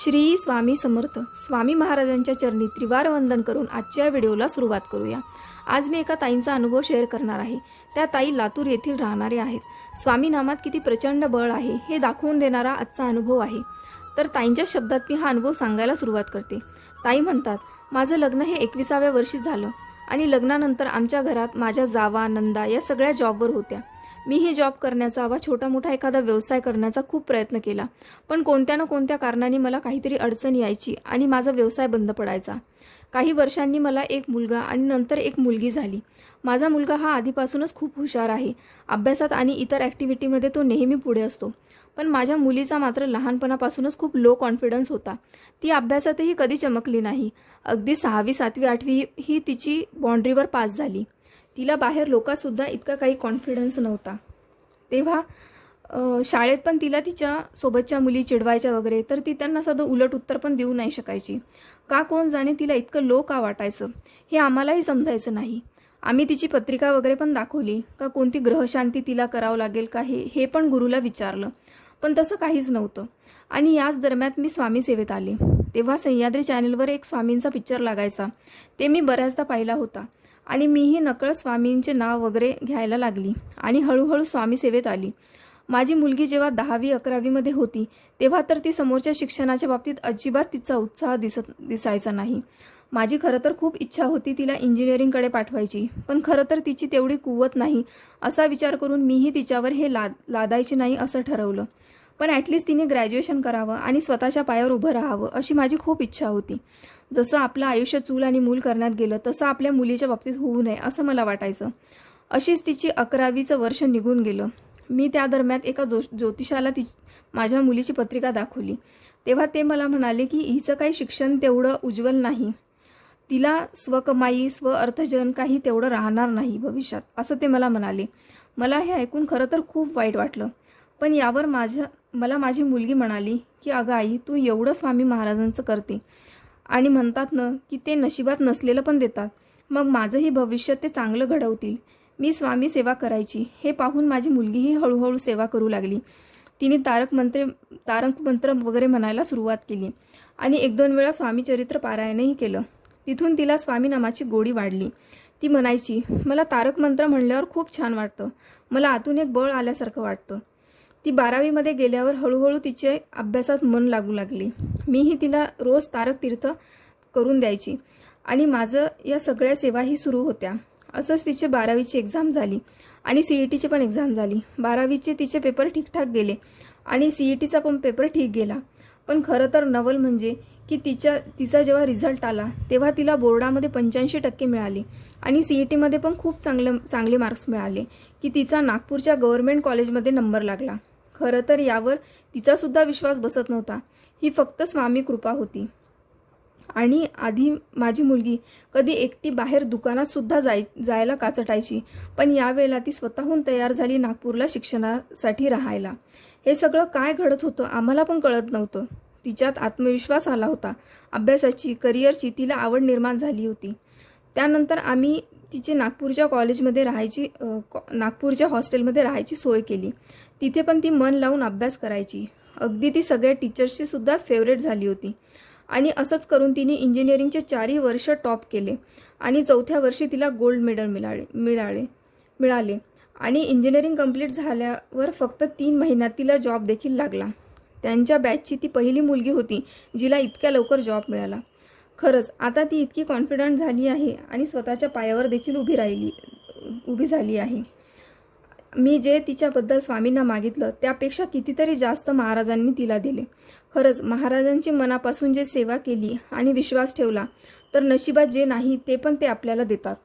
श्री स्वामी समर्थ. स्वामी महाराजांच्या चरणी त्रिवार वंदन करून आजच्या व्हिडिओला सुरुवात करूया. आज मी एका ताईंचा अनुभव शेअर करणार आहे. त्या ताई लातूर येथील राहणारे आहेत. स्वामी नामात किती प्रचंड बळ आहे हे दाखवून देणारा आजचा अनुभव आहे. तर ताईंच्या शब्दात मी हा अनुभव सांगायला सुरुवात करते. ताई म्हणतात माझं लग्न हे एकविसाव्या वर्षी झालं आणि लग्नानंतर आमच्या घरात माझ्या जावा नंदा या सगळ्या जॉबवर होत्या. मीही जॉब करण्याचा वा छोटा मोठा एखादा व्यवसाय करण्याचा खूप प्रयत्न केला. पण कोणत्या ना कोणत्या कारणाने मला काहीतरी अडचण यायची आणि माझा व्यवसाय बंद पडायचा. काही वर्षांनी मला एक मुलगा आणि नंतर एक मुलगी झाली. माझा मुलगा हा आधीपासूनच खूप हुशार आहे. अभ्यासात आणि इतर ॲक्टिव्हिटीमध्ये तो नेहमी पुढे असतो. पण माझ्या मुलीचा मात्र लहानपणापासूनच खूप लो कॉन्फिडन्स होता. ती अभ्यासातही कधी चमकली नाही. अगदी सहावी सातवी आठवी ही तिची बाँड्रीवर पास झाली. तिला बाहेर लोकांसुद्धा इतका काही कॉन्फिडन्स नव्हता. तेव्हा शाळेत पण तिला तिच्या सोबतच्या मुली चिडवायच्या वगैरे तर ती त्यांना साधं उलट उत्तर पण देऊ नाही शकायची. का कोण जाणे तिला इतकं लो का वाटायचं? हे आम्हालाही समजायचं नाही. आम्ही तिची पत्रिका वगैरे पण दाखवली. का कोणती ग्रहशांती तिला करावं लागेल का हे हे पण गुरुला विचारलं. पण तसं काहीच नव्हतं. आणि याच दरम्यान मी स्वामी सेवेत आले. तेव्हा सह्याद्री चॅनलवर एक स्वामींचा पिक्चर लागायचा. ते मी बऱ्याचदा पाहिला होता. आणि मीही नकळत स्वामींचे नाव वगैरे घ्यायला लागली. आणि हळूहळू स्वामी सेवेत आली. माझी मुलगी जेव्हा दहावी अकरावीमध्ये होती तेव्हा तर ती समोरच्या शिक्षणाच्या बाबतीत अजिबात तिचा उत्साह दिसत दिसायचा नाही. माझी खरं तर खूप इच्छा होती तिला इंजिनिअरिंगकडे पाठवायची पण खरं तर तिची तेवढी कुवत नाही असा विचार करून मीही तिच्यावर हे लाद लादायचे नाही असं ठरवलं. पण ॲटलिस्ट तिने ग्रॅज्युएशन करावं आणि स्वतःच्या पायावर उभं राहावं अशी माझी खूप इच्छा होती. जसं आपलं आयुष्य चूल आणि मूल करण्यात गेलं तसं आपल्या मुलीच्या बाबतीत होऊ नये असं मला वाटायचं. अशीच तिची अकरावीचं वर्ष निघून गेलं. मी त्या दरम्यान एका जो ज्योतिषाला ती माझ्या मुलीची पत्रिका दाखवली. तेव्हा ते मला म्हणाले की हिचं काही शिक्षण तेवढं उज्ज्वल नाही. तिला स्वकमाई स्व अर्थजन काही तेवढं राहणार नाही भविष्यात असं ते मला म्हणाले. मला हे ऐकून खरं तर खूप वाईट वाटलं. पण यावर माझ्या मला माझी मुलगी म्हणाली की अगं आई तू एवढं स्वामी महाराजांचं करते. आणि म्हणतात ना की ते नशिबात नसलेलं पण देतात. मग माझंही भविष्य ते चांगलं घडवतील. मी स्वामी सेवा करायची. हे पाहून माझी मुलगीही हळूहळू सेवा करू लागली. तिने तारक मंत्रे तारक मंत्र वगैरे म्हणायला सुरुवात केली. आणि एक दोन वेळा स्वामी चरित्र पारायणही केलं. तिथून तिला स्वामी नामाची गोडी वाढली. ती म्हणायची मला तारक मंत्र म्हणल्यावर खूप छान वाटतं. मला आतून एक बळ आल्यासारखं वाटतं. ती बारावीमध्ये गेल्यावर हळूहळू तिचे अभ्यासात मन लागू लागली. मीही तिला रोज तारक तीर्थ करून द्यायची. आणि माझं या सगळ्या सेवाही सुरू होत्या. असंच तिचे बारावीची एक्झाम झाली. आणि सी ई टीची पण एक्झाम झाली. बारावीचे तिचे पेपर ठीकठाक गेले. आणि सी ई टीचा पण पेपर ठीक गेला. पण खरं तर नवल म्हणजे की तिच्या तिचा जेव्हा रिझल्ट आला तेव्हा तिला बोर्डामध्ये पंच्याऐंशी टक्के मिळाले. आणि सी ई टीमध्ये पण खूप चांगलं चांगले मार्क्स मिळाले की तिचा नागपूरच्या गव्हर्नमेंट कॉलेजमध्ये नंबर लागला. खरं तर यावर तिचासुद्धा विश्वास बसत नव्हता. ही फक्त स्वामी कृपा होती. आणि आधी माझी मुलगी कधी एकटी बाहेर दुकानात सुद्धा जाय जायला काचटायची पण यावेळेला ती स्वतःहून तयार झाली नागपूरला शिक्षणासाठी राहायला. हे सगळं काय घडत होतं आम्हाला पण कळत नव्हतं. तिच्यात आत्मविश्वास आला होता. अभ्यासाची करिअरची तिला आवड निर्माण झाली होती. त्यानंतर आम्ही तिची नागपूरच्या कॉलेजमध्ये राहायची कॉ- नागपूरच्या हॉस्टेलमध्ये राहायची सोय केली. तिथे पण ती मन लावून अभ्यास करायची. अगदी ती सगळ्या टीचर्सची सुद्धा फेवरेट झाली होती. आणि असंच करून तिने इंजिनिअरिंगचे चारही वर्ष टॉप केले आणि चौथ्या वर्षी तिला गोल्ड मेडल मिळाले मिळाले मिळाले. आणि इंजिनिअरिंग कंप्लीट झाल्यावर फक्त तीन महिन्यात तिला जॉब देखील लागला. त्यांच्या बॅचची ती पहिली मुलगी होती जिला इतक्या लवकर जॉब मिळाला. खरंच आता ती इतकी कॉन्फिडंट झाली आहे आणि स्वतःच्या पायावर देखील उभी राहिली उभी झाली आहे. मी जे तिच्याबद्दल स्वामींना मागितलं त्यापेक्षा कितीतरी जास्त महाराजांनी तिला दिले. खरंच महाराजांची मनापासून जे सेवा केली आणि विश्वास ठेवला तर नशिबात जे नाही ते पण ते आपल्याला देतात.